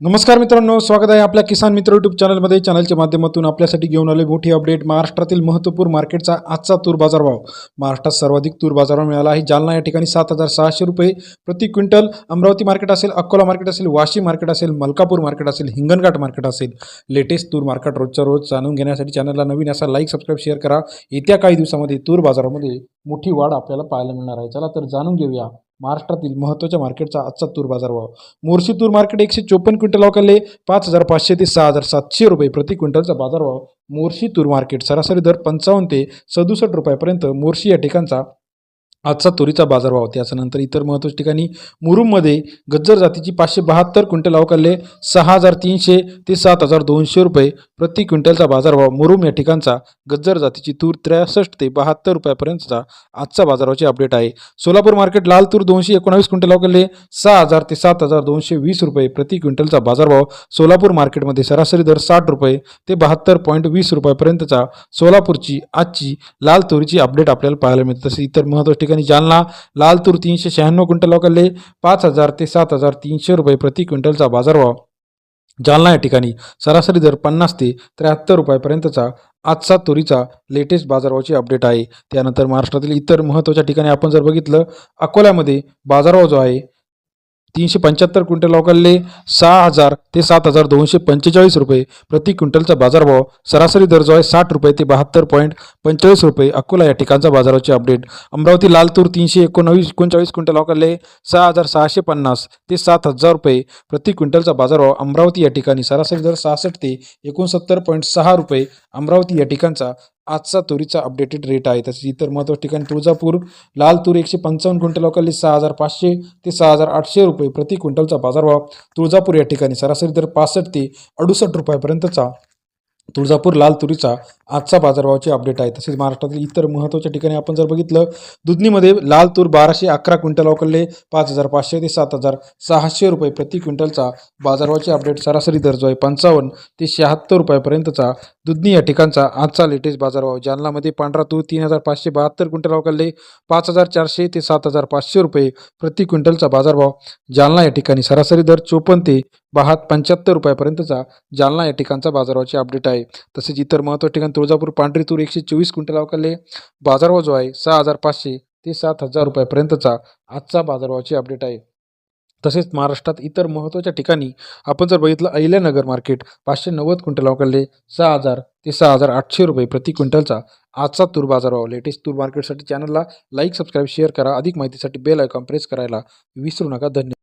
नमस्कार मित्रांनो स्वागत आहे आपल्या किसान मित्र युट्यूब चॅनलमध्ये चॅनलच्या माध्यमातून आपल्यासाठी घेऊन आले मोठी अपडेट महाराष्ट्रातील महत्त्वपूर्ण मार्केटचा आजचा तूर बाजारभाव. महाराष्ट्रात सर्वाधिक तूर बाजारभाव मिळाला आहे. जालना या ठिकाणी सात हजार सहाशे रुपये प्रति क्विंटल. अमरावती मार्केट असेल अकोला मार्केट असेल वाशी मार्केट असेल मलकापूर मार्केट असेल हिंगणघाट मार्केट असेल. लेटेस्ट तूर मार्केट रोजच्या रोज जाणून घेण्यासाठी चॅनलला नवीन असा लाईक सबस्क्राईब शेअर करा. येत्या काही दिवसामध्ये तूर बाजारामध्ये मोठी वाढ आपल्याला पाहायला मिळणार आहे. चला तर जाणून घेऊया. महाराष्ट्रातील महत्त्वाच्या मार्केटचा आजचा तूर बाजार भाव. मोर्शी तूर मार्केट एकशे चोपन्न क्विंटल अवकाले पाच हजार पाचशे ते सहा हजार सातशे रुपये प्रति क्विंटलचा बाजारभाव मोर्शी तूर मार्केट सरासरी दर पंचावन्न ते सदुसष्ट रुपयापर्यंत मोर्शी या ठिकाणचा आजचा तुरीचा बाजारभाव त्याच्यानंतर इतर महत्त्वाच्या ठिकाणी मुरुममध्ये गज्जर जातीची पाचशे बहात्तर क्विंटल अवकाले सहा हजार तीनशे ते सात हजार दोनशे रुपये प्रति क्विंटलचा बाजारभाव मुरुम या ठिकाणचा गज्जर जातीची तूर त्रेसष्ट ते बहात्तर रुपयापर्यंतचा आजचा बाजारभावाची अपडेट आहे. सोलापूर मार्केट लाल तूर दोनशे एकोणावीस क्विंटल अवकाले सहा हजार ते सात हजार दोनशे वीस रुपये प्रति क्विंटलचा बाजारभाव सोलापूर मार्केटमध्ये सरासरी दर साठ रुपये ते बहात्तर पॉईंट वीस रुपयापर्यंतचा सोलापूरची आजची लाल तुरीची अपडेट आपल्याला पाहायला मिळते. तसे इतर महत्त्वाच्या ठिकाणी जालना लाल तूर तीनशे शहाण्णव क्विंटल अवकाले पाच हजार ते सात हजार तीनशे रुपये प्रति क्विंटलचा बाजारभाव. जालना या ठिकाणी सरासरी दर पन्नास ते त्र्याहत्तर रुपयापर्यंतचा आजचा तुरीचा लेटेस्ट बाजारभावाची अपडेट आहे. त्यानंतर महाराष्ट्रातील इतर महत्त्वाच्या ठिकाणी आपण जर बघितलं अकोल्यामध्ये बाजारभाव जो आहे तीनशे पंच्याहत्तर क्विंटल अवकाले सहा हजार ते सात हजार दोनशे पंचेचाळीस रुपये. प्रति क्विंटलचा बाजारभाव सरासरी दर जो आहे साठ रुपये ते बहात्तर पॉईंट पंचेचाळीस रुपये. अकोला या ठिकाणचा बाजाराचे अपडेट. अमरावती लालतूर तीनशे एकोणवीस एकोणचाळीस क्विंटल अवकाले सहा हजार सहाशे पन्नास ते सात हजार रुपये. प्रति क्विंटलचा बाजारभाव अमरावती या ठिकाणी सरासरी दर सहासष्ट ते एकोणसत्तर पॉईंट सहा रुपये. अमरावती या ठिकाणचा आजचा तुरीचा अपडेटेड रेट आहे. तसेच इतर महत्त्वाच्या ठिकाणी तुळजापूर लाल तूर एकशे पंचावन्न क्विंटल अवकाली सहा हजार पाचशे ते सहा हजार आठशे रुपये प्रति क्विंटलचा बाजारभाव तुळजापूर या ठिकाणी सरासरी दर पासष्ट ते अडुसष्ट रुपयापर्यंतचा तुळजापूर लाल तुरीचा आजचा बाजारभावाची अपडेट आहे. तसेच महाराष्ट्रातील इतर महत्त्वाच्या ठिकाणी आपण जर बघितलं दुधनीमध्ये लाल तूर बाराशे अकरा क्विंटल अवकलले पाच हजार पाचशे ते सात हजार सहाशे रुपये प्रति क्विंटलचा बाजारभावाची अपडेट सरासरी दर जो आहे पंचावन्न ते शहात्तर रुपयापर्यंतचा. दुधनी या ठिकाणचा आजचा लेटेस्ट बाजारभाव जालनामध्ये पांढरा तूर तीन हजार पाचशे बहात्तर क्विंटल अवकलले पाच हजार चारशे ते सात हजार पाचशे रुपये प्रति क्विंटलचा बाजारभाव. जालना या ठिकाणी सरासरी दर चोपन्न ते बहात पंच्याहत्तर रुपयापर्यंतचा जालना या ठिकाणचा बाजारभावाची अपडेट आहे. तसेच इतर महत्त्वाच्या ठिकाण तुळजापूर पांढरी तूर एकशे चोवीस क्विंटल अवकाले बाजारभाव जो आहे सहा हजार पाचशे ते सात हजार रुपयापर्यंतचा आजचा बाजारभावाची अपडेट आहे. तसेच महाराष्ट्रात इतर महत्त्वाच्या ठिकाणी आपण जर बघितलं अहिल्यानगर मार्केट पाचशे नव्वद क्विंटल अवकाले सहा हजार ते सहा हजार आठशे रुपये प्रति क्विंटलचा आजचा तूर बाजारभाव. लेटेस्ट तूर मार्केटसाठी चॅनलला लाईक सबस्क्राईब शेअर करा. अधिक माहितीसाठी बेल आयकॉन प्रेस करायला विसरू नका. धन्यवाद.